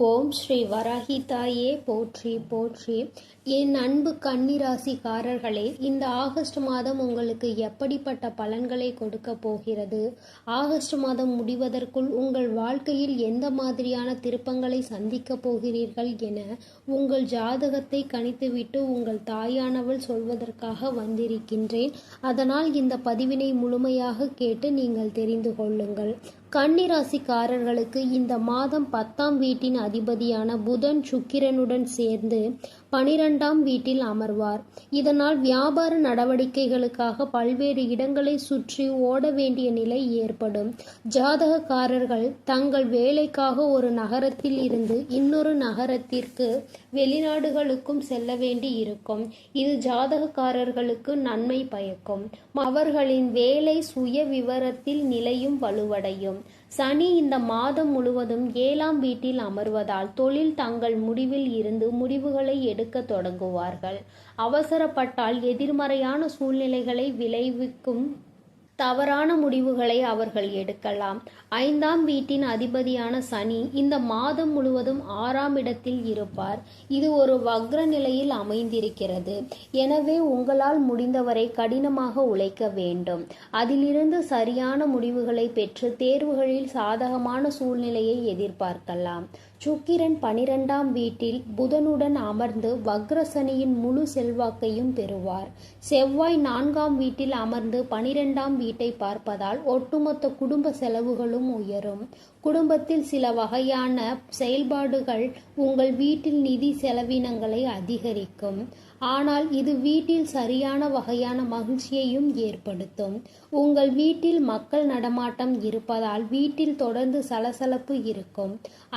ஓம் ஸ்ரீ வராகி தாயே போற்றி போற்றி. என் அன்பு கன்னிராசிக்காரர்களே இந்த ஆகஸ்ட் மாதம் உங்களுக்கு எப்படிப்பட்ட பலன்களை கொடுக்க போகிறது? ஆகஸ்ட் மாதம் முடிவதற்குள் உங்கள் வாழ்க்கையில் எந்த மாதிரியான திருப்பங்களை சந்திக்க போகிறீர்கள் என உங்கள் ஜாதகத்தை கணித்துவிட்டு உங்கள் தாயானவள் சொல்வதற்காக வந்திருக்கின்றேன். அதனால் இந்த பதிவினை முழுமையாக கேட்டு நீங்கள் தெரிந்து கொள்ளுங்கள். கன்னிராசிக்காரர்களுக்கு இந்த மாதம் பத்தாம் வீட்டின் அதிபதியான புதன் சுக்கிரனுடன் சேர்ந்து பனிரெண்டாம் வீட்டில் அமர்வார். இதனால் வியாபார நடவடிக்கைகளுக்காக பல்வேறு இடங்களை சுற்றி ஓட வேண்டிய நிலை ஏற்படும். ஜாதகக்காரர்கள் தங்கள் வேலைக்காக ஒரு நகரத்தில் இருந்து இன்னொரு நகரத்திற்கு வெளிநாடுகளுக்கும் செல்ல வேண்டி இருக்கும். இது ஜாதகக்காரர்களுக்கு நன்மை பயக்கும். அவர்களின் வேலை சுய விவரத்தில் நிலையும் வலுவடையும். சனி இந்த மாதம் முழுவதும் ஏழாம் வீட்டில் அமர்வதால் தொழில் தங்கள் முடிவில் இருந்து முடிவுகளை எடுக்க தொடங்குவார்கள். அவசரப்பட்டால் எதிர்மறையான சூழ்நிலைகளை விளைவிக்கும் தவறான முடிவுகளை அவர்கள் எடுக்கலாம். ஐந்தாம் வீட்டின் அதிபதியான சனி இந்த மாதம் முழுவதும் ஆறாம் இடத்தில் இருப்பார். இது ஒரு வக்ர நிலையில் அமைந்திருக்கிறது. எனவே உங்களால் முடிந்தவரை கடினமாக உழைக்க வேண்டும். அதிலிருந்து சரியான முடிவுகளை பெற்று தேர்வுகளில் சாதகமான சூழ்நிலையை எதிர்பார்க்கலாம். சுக்கிரன் பனிரெண்டாம் வீட்டில் புதனுடன் அமர்ந்து வக்ரசனியின் முழு செல்வாக்கையும் பெறுவார். செவ்வாய் நான்காம் வீட்டில் அமர்ந்து பனிரெண்டாம் வீட்டை பார்ப்பதால் ஒட்டுமொத்த குடும்ப செலவுகளும் உயரும். குடும்பத்தில் சில வகையான செயல்பாடுகள் உங்கள் வீட்டில் நிதி செலவினங்களை அதிகரிக்கும். ஆனால் இது வீட்டில் சரியான வகையான மகிழ்ச்சியையும் ஏற்படுத்தும். உங்கள் வீட்டில் மக்கள் நடமாட்டம் இருப்பதால் வீட்டில் தொடர்ந்து சலசலப்பு இருக்கும்.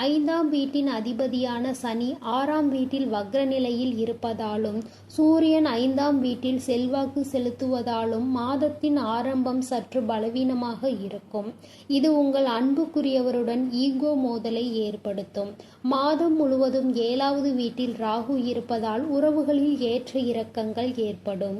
ஐந்தாம் வீட்டின் அதிபதியான சனி ஆறாம் வீட்டில் வக்ர நிலையில் இருப்பதாலும் சூரியன் ஐந்தாம் வீட்டில் செல்வாக்கு செலுத்துவதாலும் மாதத்தின் ஆரம்பம் சற்று பலவீனமாக இருக்கும். இது உங்கள் அன்புக்குரியவருடன் ஈகோ மோதலை ஏற்படுத்தும். மாதம் முழுவதும் ஏழாவது வீட்டில் ராகு இருப்பதால் உறவுகளில் ஏற்ற இறக்கங்கள் ஏற்படும்.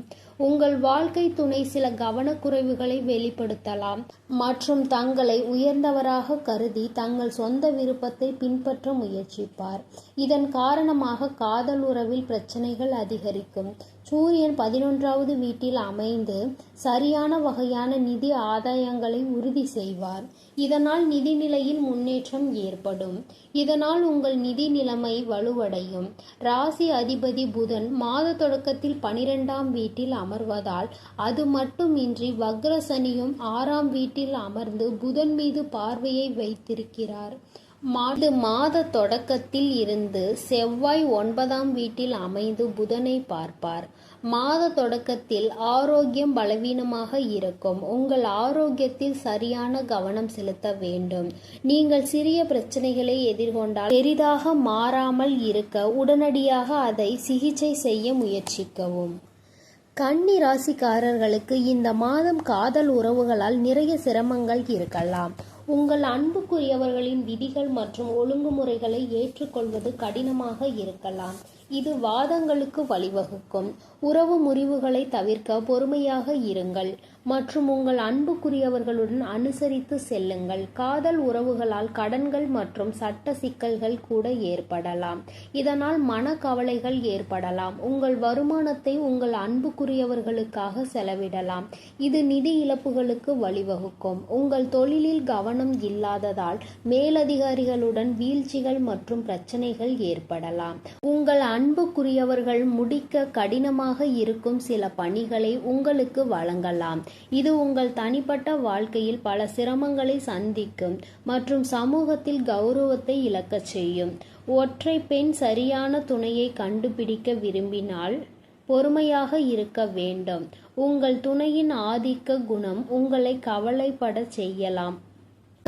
உங்கள் வாழ்க்கை துணை சில கவனக்குறைவுகளை வெளிப்படுத்தலாம். மற்றும் தங்களை உயர்ந்தவராக கருதி தங்கள் சொந்த விருப்பத்தை பின்பற்ற முயற்சிப்பார். இதன் காரணமாக காதல் உறவில் பிரச்சனைகள் அதிகரிக்கும். சூரியன் பதினொன்றாவது வீட்டில் அமைந்து சரியான வகையான நிதி ஆதாயங்களை உறுதி செய்வார். இதனால் நிதி நிலையில் முன்னேற்றம் ஏற்படும். இதனால் உங்கள் நிதி நிலைமை வலுவடையும். ராசி அதிபதி புதன் மாத தொடக்கத்தில் பனிரெண்டாம் வீட்டில் அமர்வதால் அது மட்டுமின்றி வக்ரசனியும் ஆறாம் வீட்டில் அமர்ந்து புதன் மீது பார்வையை வைத்திருக்கிறார். மாடு மாத தொடக்கத்தில் இருந்து செவ்வாய் ஒன்பதாம் வீட்டில் அமைந்து புதனை பார்ப்பார். மாத தொடக்கத்தில் ஆரோக்கியம் பலவீனமாக இருக்கும். உங்கள் ஆரோக்கியத்தில் சரியான கவனம் செலுத்த வேண்டும். நீங்கள் சிறிய பிரச்சனைகளை எதிர்கொண்டால் பெரிதாக மாறாமல் இருக்க உடனடியாக அதை சிகிச்சை செய்ய முயற்சிக்கவும். கன்னி ராசிக்காரர்களுக்கு இந்த மாதம் காதல் உறவுகளால் நிறைய சிரமங்கள் இருக்கலாம். உங்கள் அன்புக்குரியவர்களின் விதிகள் மற்றும் ஒழுங்குமுறைகளை ஏற்றுக்கொள்வது கடினமாக இருக்கலாம். இது வாதங்களுக்கு வழிவகுக்கும். உறவு முறிவுகளை தவிர்க்க பொறுமையாக இருங்கள். மற்றும் உங்கள் அன்புக்குரியவர்களுடன் அனுசரித்து செல்லுங்கள். காதல் உறவுகளால் கடன்கள் மற்றும் சட்ட சிக்கல்கள் கூட ஏற்படலாம். இதனால் மனக்கவலைகள் ஏற்படலாம். உங்கள் வருமானத்தை உங்கள் அன்புக்குரியவர்களுக்காக செலவிடலாம். இது நிதி இழப்புகளுக்கு வழிவகுக்கும். உங்கள் தொழிலில் கவனம் இல்லாததால் மேலதிகாரிகளுடன் வீழ்ச்சிகள் மற்றும் பிரச்சனைகள் ஏற்படலாம். உங்கள் அன்புக்குரியவர்கள் முடிக்க கடினமாக இருக்கும் சில பணிகளை உங்களுக்கு வழங்கலாம். இது உங்கள் தனிப்பட்ட வாழ்க்கையில் பல சிரமங்களை சந்திக்கும் மற்றும் சமூகத்தில் கௌரவத்தை இழக்கச் செய்யும். ஒற்றை பெண் சரியான துணையை கண்டுபிடிக்க விரும்பினால் பொறுமையாக இருக்க வேண்டும். உங்கள் துணையின் ஆதிக்க குணம் உங்களை கவலைப்பட செய்யலாம்.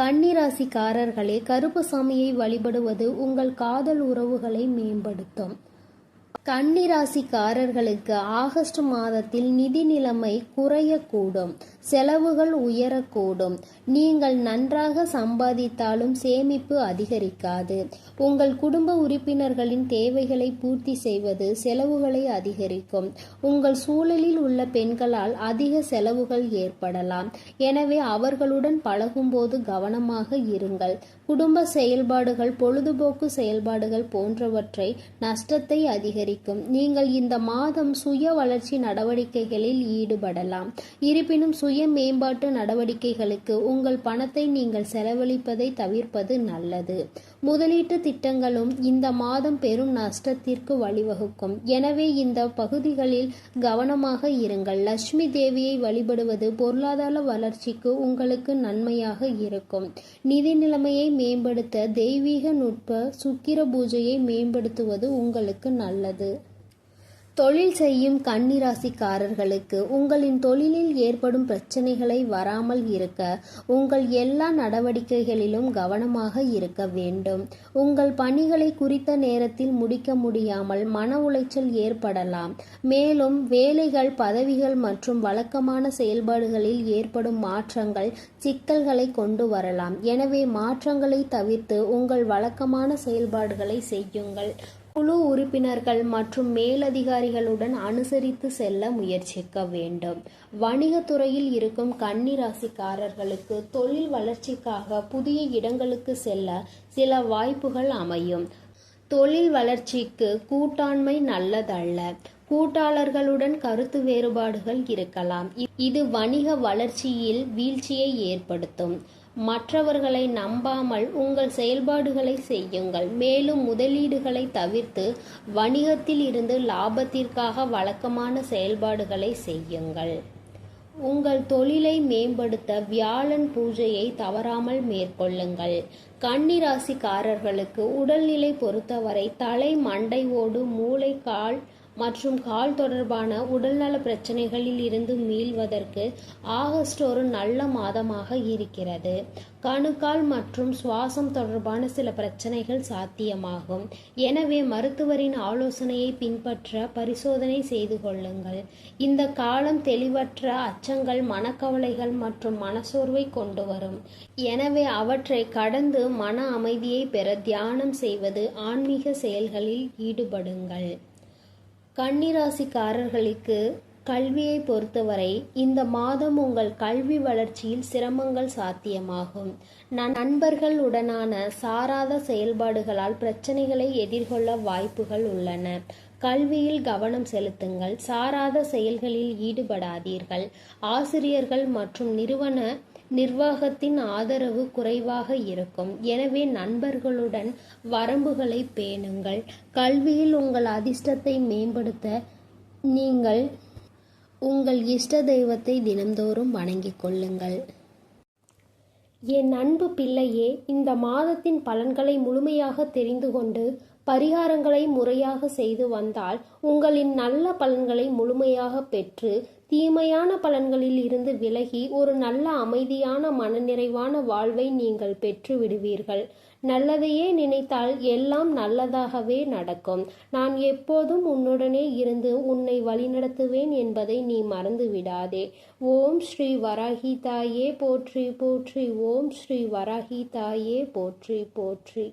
கன்னிராசிக்காரர்களே கருப்பசாமியை வழிபடுவது உங்கள் காதல் உறவுகளை மேம்படுத்தும். கன்னிராசிக்காரர்களுக்கு ஆகஸ்ட் மாதத்தில் நிதி நிலைமை குறையக்கூடும். செலவுகள் உயரக்கூடும். நீங்கள் நன்றாக சம்பாதித்தாலும் சேமிப்பு அதிகரிக்காது. உங்கள் குடும்ப உறுப்பினர்களின் தேவைகளை பூர்த்தி செய்வது செலவுகளை அதிகரிக்கும். உங்கள் சூழலில் உள்ள பெண்களால் அதிக செலவுகள் ஏற்படலாம். எனவே அவர்களுடன் பழகும்போது கவனமாக இருங்கள். குடும்ப செயல்பாடுகள் பொழுதுபோக்கு செயல்பாடுகள் போன்றவற்றை நஷ்டத்தை அதிகரிக்கும். நீங்கள் இந்த மாதம் சுய வளர்ச்சி நடவடிக்கைகளில் ஈடுபடலாம். இருப்பினும் சுய மேம்பாட்டு நடவடிக்கைகளுக்கு உங்கள் பணத்தை நீங்கள் செலவழிப்பதை தவிர்ப்பது நல்லது. முதலீட்டு திட்டங்களும் இந்த மாதம் பெரும் நஷ்டத்திற்கு வழிவகுக்கும். எனவே இந்த பகுதிகளில் கவனமாக இருங்கள். லட்சுமி தேவியை வழிபடுவது பொருளாதார வளர்ச்சிக்கு உங்களுக்கு நன்மையாக இருக்கும். நிதி நிலைமையை மேம்படுத்த தெய்வீக நுட்ப சுக்கிர பூஜையை மேம்படுத்துவது உங்களுக்கு நல்லது. தொழில் செய்யும் கன்னிராசிக்காரர்களுக்கு உங்களின் தொழிலில் ஏற்படும் பிரச்சனைகளை வராமல் இருக்க உங்கள் எல்லா நடவடிக்கைகளிலும் கவனமாக இருக்க வேண்டும். உங்கள் பணிகளை குறித்த நேரத்தில் முடிக்க முடியாமல் மன உளைச்சல் ஏற்படலாம். மேலும் வேலைகள் பதவிகள் மற்றும் வழக்கமான செயல்பாடுகளில் ஏற்படும் மாற்றங்கள் சிக்கல்களை கொண்டு வரலாம். எனவே மாற்றங்களை தவிர்த்து உங்கள் வழக்கமான செயல்பாடுகளை செய்யுங்கள். குழு உறுப்பினர்கள் மற்றும் மேலதிகாரிகளுடன் அனுசரித்து செல்ல முயற்சிக்க வேண்டும். வணிகத்துறையில் இருக்கும் கன்னி ராசிக்காரர்களுக்கு தொழில் வளர்ச்சிக்காக புதிய இடங்களுக்கு செல்ல சில வாய்ப்புகள் அமையும். தொழில் வளர்ச்சிக்கு கூட்டாண்மை நல்லதல்ல. கூட்டாளர்களுடன் கருத்து வேறுபாடுகள் இருக்கலாம். இது வணிக வளர்ச்சியில் வீழ்ச்சியை ஏற்படுத்தும். மற்றவர்களை நம்பாமல் உங்கள் செயல்பாடுகளை செய்யுங்கள். மேலும் முதலீடுகளை தவிர்த்து வணிகத்தில் இருந்து லாபத்திற்காக வழக்கமான செயல்பாடுகளை செய்யுங்கள். உங்கள் தொழிலை மேம்படுத்த வியாழன் பூஜையை தவறாமல் மேற்கொள்ளுங்கள். கன்னிராசிக்காரர்களுக்கு உடல்நிலை பொறுத்தவரை தலை மண்டை ஓடு மூளை கால் மற்றும் கால் தொடர்பான உடல்நல பிரச்சனைகளில் இருந்து மீள்வதற்கு ஆகஸ்ட் ஒரு நல்ல மாதமாக இருக்கிறது. கணுக்கால் மற்றும் சுவாசம் தொடர்பான சில பிரச்சனைகள் சாத்தியமாகும். எனவே மருத்துவரின் ஆலோசனையை பின்பற்ற பரிசோதனை செய்து கொள்ளுங்கள். இந்த காலம் தெளிவற்ற அச்சங்கள் மனக்கவலைகள் மற்றும் மனசோர்வை கொண்டு வரும். எனவே அவற்றை கடந்து மன அமைதியை பெற தியானம் செய்வது ஆன்மீக செயல்களில் ஈடுபடுங்கள். கன்னிராசிக்காரர்களுக்கு கல்வியை பொறுத்தவரை இந்த மாதம் உங்கள் கல்வி வளர்ச்சியில் சிரமங்கள் சாத்தியமாகும். நண்பர்களுடனான சாராத செயல்பாடுகளால் பிரச்சனைகளை எதிர்கொள்ள வாய்ப்புகள் உள்ளன. கல்வியில் கவனம் செலுத்துங்கள். சாராத செயல்களில் ஈடுபடாதீர்கள். ஆசிரியர்கள் மற்றும் நிறுவன நிர்வாகத்தின் ஆதரவு குறைவாக இருக்கும். எனவே நண்பர்களுடன் வரம்புகளை பேணுங்கள். கல்வியில் உங்கள் அதிர்ஷ்டத்தை மேம்படுத்த நீங்கள் உங்கள் இஷ்ட தெய்வத்தை தினந்தோறும் வணங்கிக் கொள்ளுங்கள். என் அன்பு பிள்ளையே இந்த மாதத்தின் பலன்களை முழுமையாக தெரிந்து கொண்டு பரிகாரங்களை முறையாக செய்து வந்தால் உங்களின் நல்ல பலன்களை முழுமையாக பெற்று தீமையான பலன்களில் இருந்து விலகி ஒரு நல்ல அமைதியான மனநிறைவான வாழ்வை நீங்கள் பெற்று விடுவீர்கள். நல்லதையே நினைத்தால் எல்லாம் நல்லதாகவே நடக்கும். நான் எப்போதும் உன்னுடனே இருந்து உன்னை வழிநடத்துவேன் என்பதை நீ மறந்து விடாதே ஓம் ஸ்ரீ வராகி தாயே போற்றி போற்றி. ஓம் ஸ்ரீ வராகி தாயே போற்றி போற்றி.